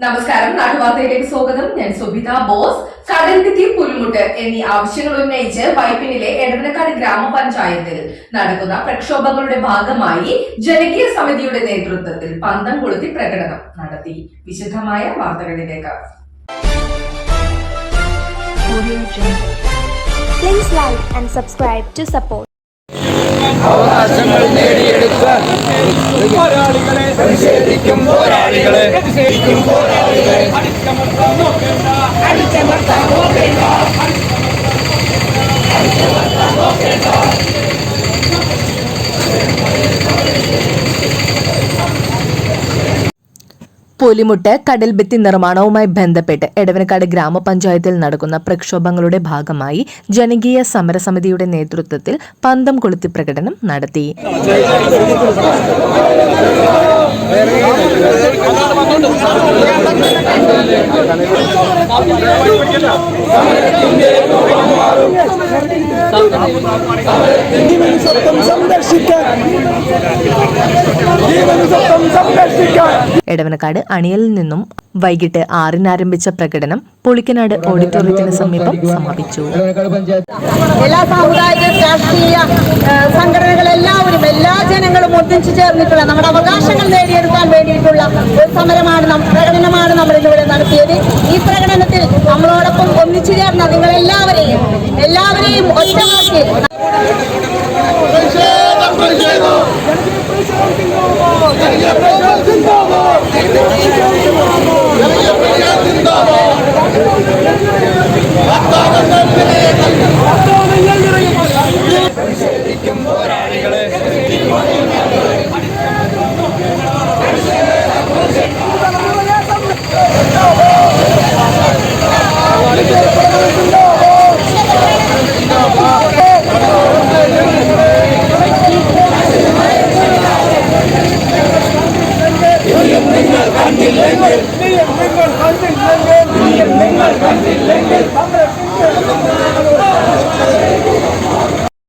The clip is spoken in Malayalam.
നമസ്കാരം നാട്ടുവാർത്തയിലേക്ക് സ്വാഗതം ഞാൻ സുബിത ബോസ് കടൽഭിത്തി പുൽമുട്ട് എന്നീ ആവശ്യങ്ങൾ ഉന്നയിച്ച് വൈപ്പിനിലെ എടവനക്കാട് ഗ്രാമപഞ്ചായത്തിൽ നടക്കുന്ന പ്രക്ഷോഭങ്ങളുടെ ഭാഗമായി ജനകീയ സമിതിയുടെ നേതൃത്വത്തിൽ പന്തം കൊളുത്തി പ്രകടനം നടത്തി വിശദമായ വാർത്തകളിലേക്ക്. Please like and subscribe to support. അവകാശങ്ങൾ നേടിയെടുക്കാൻ പോരാളികളെ പ്രതിഷേധിക്കും പോരാളികളെ. പ്രതിഷേധിക്കും പോരാളികളെ. അടിച്ചമർത്താൻ നോക്കേണ്ട അടിച്ചമർത്താൻ നോക്കേണ്ട അടിച്ചമർത്താൻ നോക്കേണ്ട പുലിമുട്ട് കടൽഭിത്തി നിർമ്മാണവുമായി ബന്ധപ്പെട്ട് എടവനക്കാട് ഗ്രാമപഞ്ചായത്തിൽ നടക്കുന്ന പ്രക്ഷോഭങ്ങളുടെ ഭാഗമായി ജനകീയ സമരസമിതിയുടെ നേതൃത്വത്തിൽ പന്തം കൊളുത്തി പ്രകടനം നടത്തി. ജീവൻ സ്വത്തം സംരക്ഷിക്കാൻ. എടവനക്കാട് അണിയലിൽ നിന്നും വൈകിട്ട് ആറിന് ആരംഭിച്ച പ്രകടനം പൊളിക്കനാട് ഓഡിറ്റോറിയത്തിന് സമീപം സമാപിച്ചു. എല്ലാ സാമുദായിക രാഷ്ട്രീയ സംഘടനകളെല്ലാവരും എല്ലാ ജനങ്ങളും ഒന്നിച്ച് ചേർന്നിട്ടുള്ള നമ്മുടെ അവകാശങ്ങൾ നേടിയെടുക്കാൻ വേണ്ടിയിട്ടുള്ള ഒരു സമരമാണ് പ്രകടനമാണ് നമ്മൾ ഇതിവിടെ നടത്തിയത്. ഈ പ്രകടനത്തിൽ നമ്മളോടൊപ്പം ഒന്നിച്ചു ചേർന്ന നിങ്ങളെല്ലാവരെയും എല്ലാവരെയും ഒറ്റമാക്കി പ്രതിഷേധം. content, content.